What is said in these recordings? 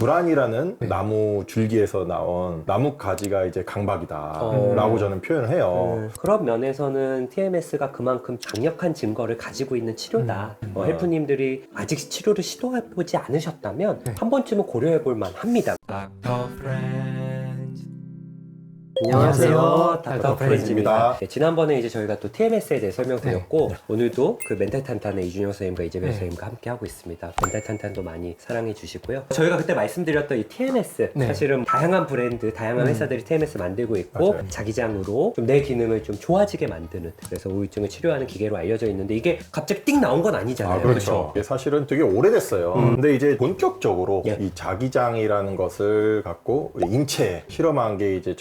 불안이라는 네. 나무 줄기에서 나온 나무 가지가 이제 강박이다라고 어. 저는 표현을 해요. 음, 그런 면에서는 TMS가 그만큼 강력한 증거를 가지고 있는 치료다. 음. 어, 헬프님들이 아직 치료를 시도해보지 않으셨다면 네. 한 번쯤은 고려해볼 만합니다. 안녕하세요. 안녕하세요. 닥터 프렌즈입니다. 프렌즈입니다. 네, 지난번에 이제 저희가 또 TMS에 대해 설명드렸고 오늘도 그 멘탈 탄탄의 이준영 선생님과 이재별 네. 선생님과 함께 하고 있습니다. 멘탈 탄탄도 많이 사랑해 주시고요. 저희가 그때 말씀드렸던 이 TMS 네. 사실은 다양한 브랜드, 다양한 음. 회사들이 TMS 만들고 있고 맞아요. 자기장으로 좀 내 기능을 좀 좋아지게 만드는 그래서 우울증을 치료하는 기계로 알려져 있는데 이게 갑자기 띵 나온 건 아니잖아요. 아, 그렇죠. 이게 사실은 되게 오래됐어요. 음. 근데 이제 본격적으로 예. 이 자기장이라는 것을 갖고 인체에 실험한 게 이제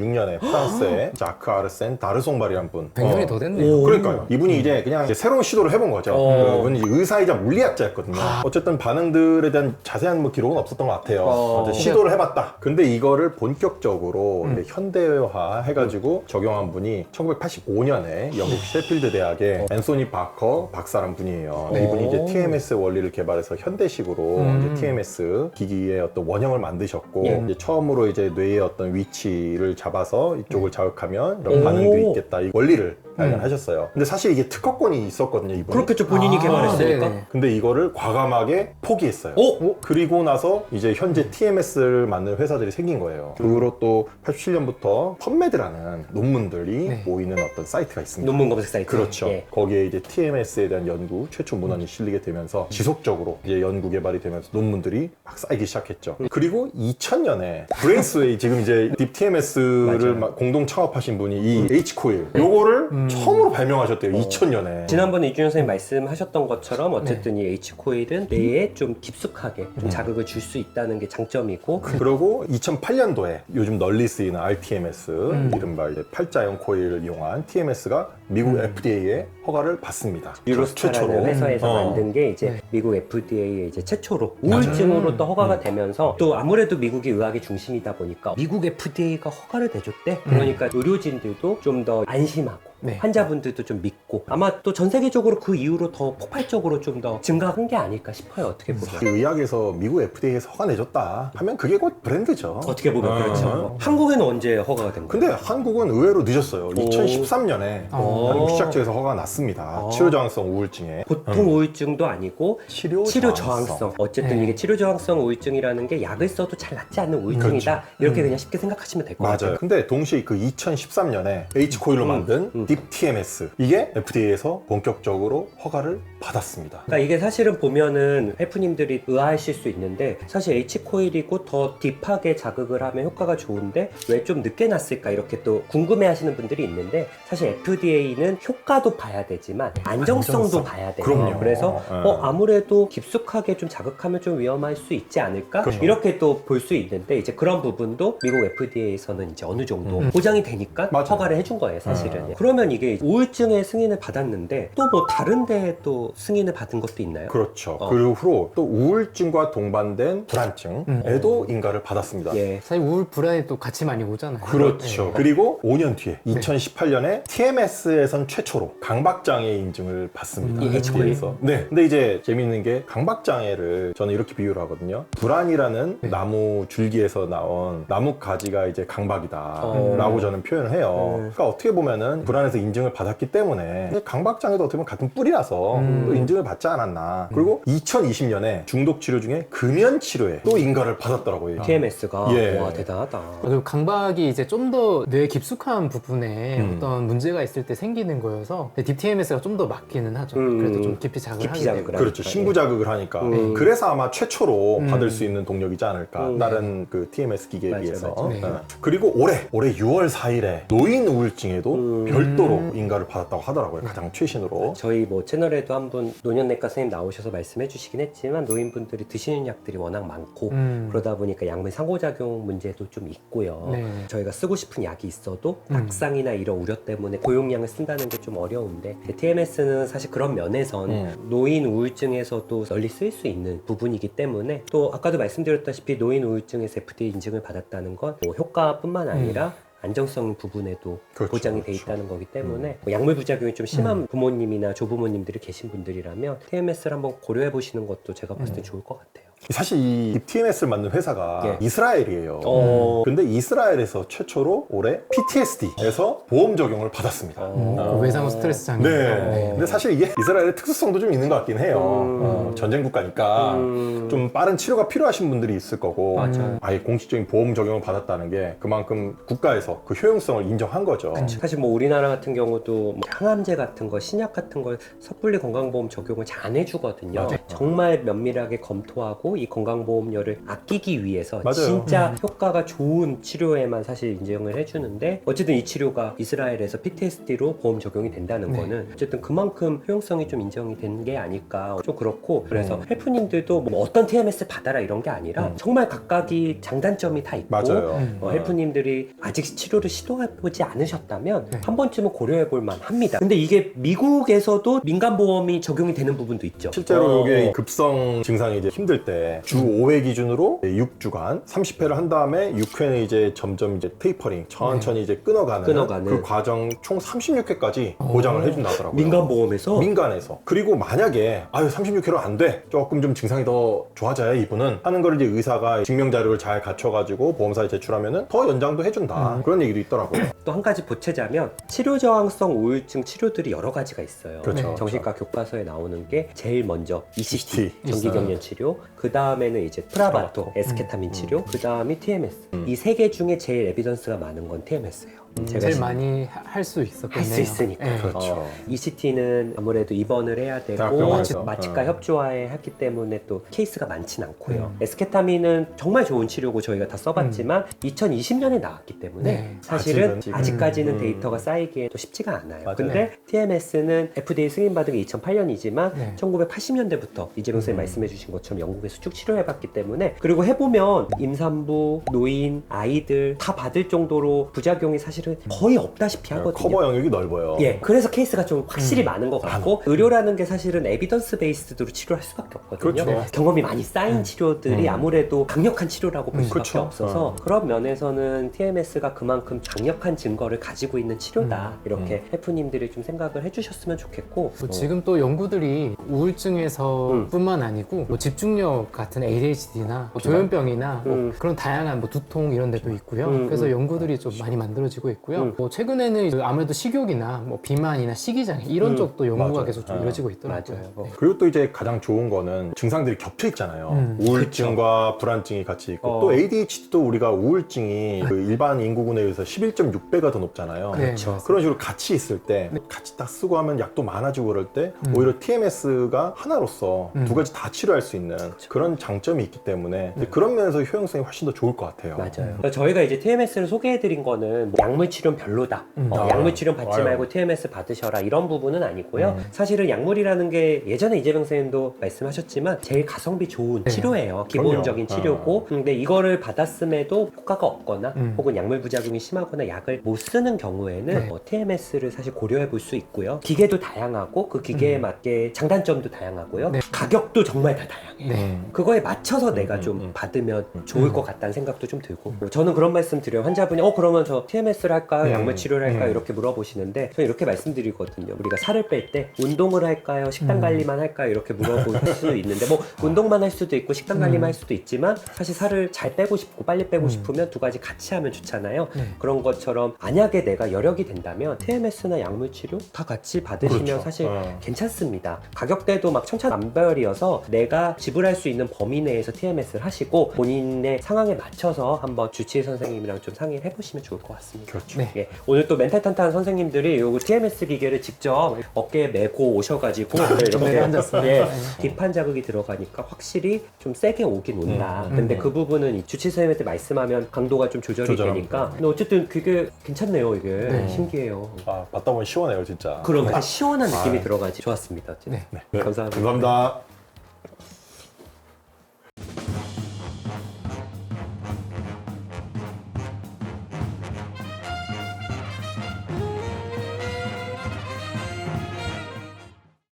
1896년에 프랑스의 자크 아르센 다르송발이란 분. 100년이 어. 더 됐네요. 오. 그러니까요. 이분이 이제 그냥 이제 새로운 시도를 해본 거죠. 어. 그분이 이제 의사이자 물리학자였거든요. 어쨌든 반응들에 대한 자세한 뭐 기록은 없었던 것 같아요. 어. 어쨌든 시도를 해봤다. 근데 이거를 본격적으로 음. 이제 현대화 해가지고 적용한 분이 1985년에 영국 셰필드 대학의 앤소니 바커 박사란 분이에요. 네. 이분이 이제 오. TMS 원리를 개발해서 현대식으로 음. 이제 TMS 기기의 어떤 원형을 만드셨고 예. 이제 처음으로 이제 뇌의 어떤 위치를 잡아서 이쪽을 자극하면 오. 이런 반응도 있겠다. 이 원리를 음. 발견하셨어요. 근데 사실 이게 특허권이 있었거든요, 이분. 그렇겠죠. 본인이 아, 개발했으니까. 네네. 근데 이거를 과감하게 포기했어요. 오! 그리고 나서 이제 현재 TMS를 만드는 회사들이 생긴 거예요. 그 후로 또 87년부터 펀메드라는 논문들이 네. 모이는 어떤 사이트가 있습니다. 논문 검색 사이트. 그렇죠. 예. 거기에 이제 TMS에 대한 연구 최초 문헌이 실리게 되면서 지속적으로 이제 연구 개발이 되면서 논문들이 막 쌓이기 시작했죠. 음. 그리고 2000년에 브레인스웨이 지금 이제 딥 TMS 를 맞아요. 공동 창업하신 분이 이 H 코일 요거를 음. 처음으로 발명하셨대요. 어. 2000년에. 지난번에 이준영 선생님 말씀하셨던 것처럼 어쨌든 이 H코일은 뇌에 좀 깊숙하게 좀 자극을 줄 수 있다는 게 장점이고 그리고 2008년도에 요즘 널리 쓰이는 RTMS 음. 이른바 이제 팔자형 코일을 이용한 TMS가 미국 FDA의 허가를 받습니다. 유로스타라는 회사에서 어. 만든 게 이제 네. 미국 FDA에 이제 최초로 우울증으로 또 허가가 음. 되면서 또 아무래도 미국이 의학의 중심이다 보니까 미국 FDA가 허가 를 내줬대. 음. 그러니까 의료진들도 좀 더 안심하고 네. 환자분들도 좀 믿고 아마 또 전 세계적으로 그 이후로 더 폭발적으로 좀 더 증가한 게 아닐까 싶어요. 어떻게 보면. 그 의학에서 미국 FDA에서 허가 내줬다 하면 그게 곧 브랜드죠. 어떻게 보면 어. 그렇죠. 한국에는 언제 허가가 된 거예요? 근데 한국은 의외로 늦었어요. 2013년에 어. 한국 시작처에서 허가가 났습니다. 어. 치료 저항성 우울증에 보통 우울증도 아니고 치료, 치료 저항성. 어쨌든 네. 이게 치료 저항성 우울증이라는 게 약을 써도 잘 낫지 않는 우울증이다. 이렇게 그냥 쉽게 생각하시면 될것 같아요. 맞아요. 근데 동시에 그 2013년에 H 코일로 음, 만든 음. 딥 TMS 이게 FDA에서 본격적으로 허가를 받았습니다. 그러니까 이게 사실은 보면은 헬프님들이 의아하실 수 있는데 사실 H 코일이고 더 딥하게 자극을 하면 효과가 좋은데 왜 좀 늦게 났을까 이렇게 또 궁금해하시는 분들이 있는데 사실 FDA는 효과도 봐야 되지만 안정성도 안정성. 봐야 돼요. 그럼요. 그래서 네. 어, 아무래도 깊숙하게 좀 자극하면 좀 위험할 수 있지 않을까 그렇죠. 이렇게 또 볼 수 있는데 이제 그런 부분도 미국 FDA에서는 이제 어느 정도 음. 보장이 되니까 맞아요. 허가를 해준 거예요 사실은. 음. 그 러면 이게 우울증의 승인을 받았는데 또 뭐 다른 데에 또 승인을 받은 것도 있나요? 그렇죠. 어. 그 후로 또 우울증과 동반된 불안증에도 인가를 받았습니다. 예. 사실 우울 불안이 또 같이 많이 오잖아요. 그렇죠. 네. 그리고 5년 뒤에 2018년에 TMS에선 최초로 강박장애 인증을 받습니다. 이 H 코일? FDA에서. 네. 근데 이제 재밌는 게 강박장애를 저는 이렇게 비유를 하거든요. 불안이라는 네. 나무 줄기에서 나온 나무 가지가 이제 강박이다라고 어. 저는 표현을 해요. 음. 그러니까 어떻게 보면은 불안 에서 인증을 받았기 때문에 강박장애도 어떻게 보면 같은 뿌리라서 음. 또 인증을 받지 않았나. 그리고 2020년에 중독 치료 중에 금연 치료에 또 인가를 받았더라고요. TMS가 예. 와 대단하다. 그리고 강박이 이제 좀 더뇌 깊숙한 부분에 음. 어떤 문제가 있을 때 생기는 거여서 딥TMS가 좀 더 맞기는 하죠. 음. 그래도 좀 깊이 자극을 깊이 하게 자극을 되고. 하니까. 그렇죠. 신부 자극을 하니까. 음. 그래서 아마 최초로 음. 받을 수 있는 동력이지 않을까. 음. 다른 그 TMS 기계에 맞아요, 비해서. 맞아요. 네. 어. 그리고 올해, 올해 6월 4일에 노인 우울증에도 음. 별도로 인가를 받았다고 하더라고요. 가장 최신으로. 저희 뭐 채널에도 한 분 노년내과 선생님 나오셔서 말씀해 주시긴 했지만 노인분들이 드시는 약들이 워낙 많고 음. 그러다 보니까 약물 상호작용 문제도 좀 있고요. 네. 저희가 쓰고 싶은 약이 있어도 음. 낙상이나 이런 우려 때문에 고용량을 쓴다는 게 좀 어려운데 TMS는 사실 그런 면에선 음. 노인 우울증에서도 널리 쓰일 수 있는 부분이기 때문에 또 아까도 말씀드렸다시피 노인 우울증에서 FDA 인증을 받았다는 건뭐 효과뿐만 아니라 안정성 부분에도 음. 그렇죠, 보장이 돼 그렇죠. 있다는 거기 때문에 뭐 약물 부작용이 좀 심한 부모님이나 조부모님들이 계신 분들이라면 TMS를 한번 고려해 보시는 것도 제가 봤을 때 음. 좋을 것 같아요. 사실 이 TMS를 만든 회사가 예. 이스라엘이에요. 어. 근데 이스라엘에서 최초로 올해 PTSD에서 보험 적용을 받았습니다. 그 외상후 스트레스 장애. 네. 근데 사실 이게 이스라엘의 특수성도 좀 있는 것 같긴 해요. 음. 어, 전쟁 국가니까 음. 좀 빠른 치료가 필요하신 분들이 있을 거고 맞아요. 아예 공식적인 보험 적용을 받았다는 게 그만큼 국가에서 그 효용성을 인정한 거죠. 사실 뭐 우리나라 같은 경우도 뭐 항암제 같은 거, 신약 같은 걸 섣불리 건강보험 적용을 잘 안 해주거든요. 맞아요. 정말 면밀하게 검토하고 이 건강보험료를 아끼기 위해서 맞아요. 진짜 효과가 좋은 치료에만 사실 인정을 해주는데 어쨌든 이 치료가 이스라엘에서 PTSD로 보험 적용이 된다는 네. 거는 어쨌든 그만큼 효용성이 좀 인정이 된 게 아닐까 좀 그렇고 그래서 음. 헬프님들도 뭐 어떤 TMS 받아라 이런 게 아니라 음. 정말 각각이 장단점이 다 있고 맞아요. 음. 어, 헬프님들이 아직 치료를 시도해보지 않으셨다면 네. 한 번쯤은 고려해볼 만합니다. 근데 이게 미국에서도 민간보험이 적용이 되는 부분도 있죠. 실제로 어, 이게 급성 증상이 이제 힘들 때주 5회 기준으로 6주간 30회를 한 다음에 6회는 이제 점점 이제 테이퍼링 천천히 이제 끊어가는, 끊어가는. 그 과정 총 36회까지 보장을 해준다 하더라고요. 민간 보험에서 민간에서 그리고 만약에 아유 36회로 안 돼 조금 좀 증상이 더 좋아져야 이분은 하는 걸 이제 의사가 증명 자료를 잘 갖춰가지고 보험사에 제출하면은 더 연장도 해준다 그런 얘기도 있더라고요. 또 한 가지 보채자면 치료 저항성 우울증 치료들이 여러 가지가 있어요. 그렇죠. 정신과 교과서에 나오는 게 제일 먼저 ECT, ECT. 전기경련 치료, 그 다음에는 이제 프라바토. 에스케타민 치료, 그 다음이 TMS. 음. 이세 개 중에 제일 에비던스가 많은 건 TMS예요. 제일 많이 할 수 있었겠네요. 할 수 있으니까. 네. 그렇죠. 어, ECT는 아무래도 입원을 해야 되고 대학병원에서. 마취과 어. 협조화에 했기 때문에 또 케이스가 많진 않고요. 음. 에스케타민은 정말 좋은 치료고 저희가 다 써봤지만 2020년에 나왔기 때문에 네. 사실은 아직은, 아직까지는 음. 데이터가 쌓이기에 또 쉽지가 않아요. 맞아요. 근데 TMS는 FDA 승인받은 게 2008년이지만 네. 1980년대부터 이재명 선생님 음. 말씀해 주신 것처럼 영국에서 쭉 치료해봤기 때문에 그리고 해보면 임산부, 노인, 아이들 다 받을 정도로 부작용이 사실 은 거의 없다시피 하거든요. 네, 커버 영역이 넓어요. 예, 그래서 케이스가 좀 확실히 음. 많은 것 같고 의료라는 게 사실은 에비던스 베이스드로 치료할 수밖에 없거든요. 그렇죠. 경험이 많이 쌓인 치료들이 음. 아무래도 강력한 치료라고 볼 음. 수밖에 그렇죠. 없어서 어. 그런 면에서는 TMS가 그만큼 강력한 증거를 가지고 있는 치료다 음. 이렇게 해프님들이 좀 생각을 해주셨으면 좋겠고 뭐 어. 지금 또 연구들이 우울증에서 음. 뿐만 아니고 뭐 집중력 같은 ADHD나 뭐 조현병이나 뭐 음. 그런 다양한 뭐 두통 이런 데도 있고요. 음, 그래서 음. 연구들이 좀 많이 만들어지고 있고 요. 음. 뭐 최근에는 아무래도 식욕이나 뭐 비만이나 식이장애 이런 음. 쪽도 연구가 맞아요. 계속 좀 아, 이루어지고 있더라고요. 맞아요. 네. 그리고 또 이제 가장 좋은 거는 증상들이 겹쳐 있잖아요. 음, 우울증과 불안증이 같이 있고 어. 또 ADHD도 우리가 우울증이 그 일반 인구군에 비해서 11.6배가 더 높잖아요. 네, 그렇죠. 그런 식으로 같이 있을 때 같이 딱 쓰고 하면 약도 많아지고 그럴 때 음. 오히려 TMS가 하나로서 음. 두 가지 다 치료할 수 있는 그런 장점이 있기 때문에 근데 그런 면에서 효용성이 훨씬 더 좋을 것 같아요. 맞아요. 저희가 이제 TMS를 소개해드린 거는 뭐 약물 치료는 별로다. 음. 어, 아, 약물 치료는 받지 아유. 말고 TMS 받으셔라 이런 부분은 아니고요. 음. 사실은 약물이라는 게 예전에 이재명 선생님도 말씀하셨지만 제일 가성비 좋은 네. 치료예요. 기본적인 그럼요. 치료고. 근데 이거를 받았음에도 효과가 없거나 음. 혹은 약물 부작용이 심하거나 약을 못 쓰는 경우에는 네. 어, TMS를 사실 고려해 볼 수 있고요. 기계도 다양하고 그 기계에 음. 맞게 장단점도 다양하고요. 네. 가격도 정말 다 다양해요. 네. 음. 그거에 맞춰서 내가 음, 좀 음, 음. 받으면 좋을 음. 것 같다는 생각도 좀 들고 뭐 저는 그런 말씀 드려요 환자분이 어 그러면 저 TMS를 할까요 음, 약물 치료를 할까요 음. 이렇게 물어보시는데 저는 이렇게 말씀드리거든요 우리가 살을 뺄 때 운동을 할까요 식단 음. 관리만 할까요 이렇게 물어볼 수도 있는데 뭐 운동만 할 수도 있고 식단 관리만 음. 할 수도 있지만 사실 살을 잘 빼고 싶고 빨리 빼고 음. 싶으면 두 가지 같이 하면 좋잖아요 네. 그런 것처럼 만약에 내가 여력이 된다면 TMS나 약물 치료 다 같이 받으시면 그렇죠. 사실 어. 괜찮습니다. 가격대도 막 천차만별이어서 내가 지불할 수 있는 범위 내에서 TMS를 하시고 본인의 상황에 맞춰서 한번 주치의 선생님이랑 좀 상의를 해보시면 좋을 것 같습니다. 그렇죠. 네. 예, 오늘 또 멘탈 탄탄한 선생님들이 요 TMS 기계를 직접 어깨에 메고 오셔가지고 이렇게 네, 앉았어요. 예, 네. 딥한 자극이 들어가니까 확실히 좀 세게 오긴 온다. 음. 근데 음. 그 부분은 이 주치 선생님한테 말씀하면 강도가 좀 조절이 조절합니다. 되니까. 근데 어쨌든 그게 괜찮네요. 이게 네. 신기해요. 아, 받다 보면 시원해요, 진짜. 그런 시원한 느낌이 아. 들어가지 좋았습니다. 어쨌든. 네. 네. 감사합니다. 감사합니다.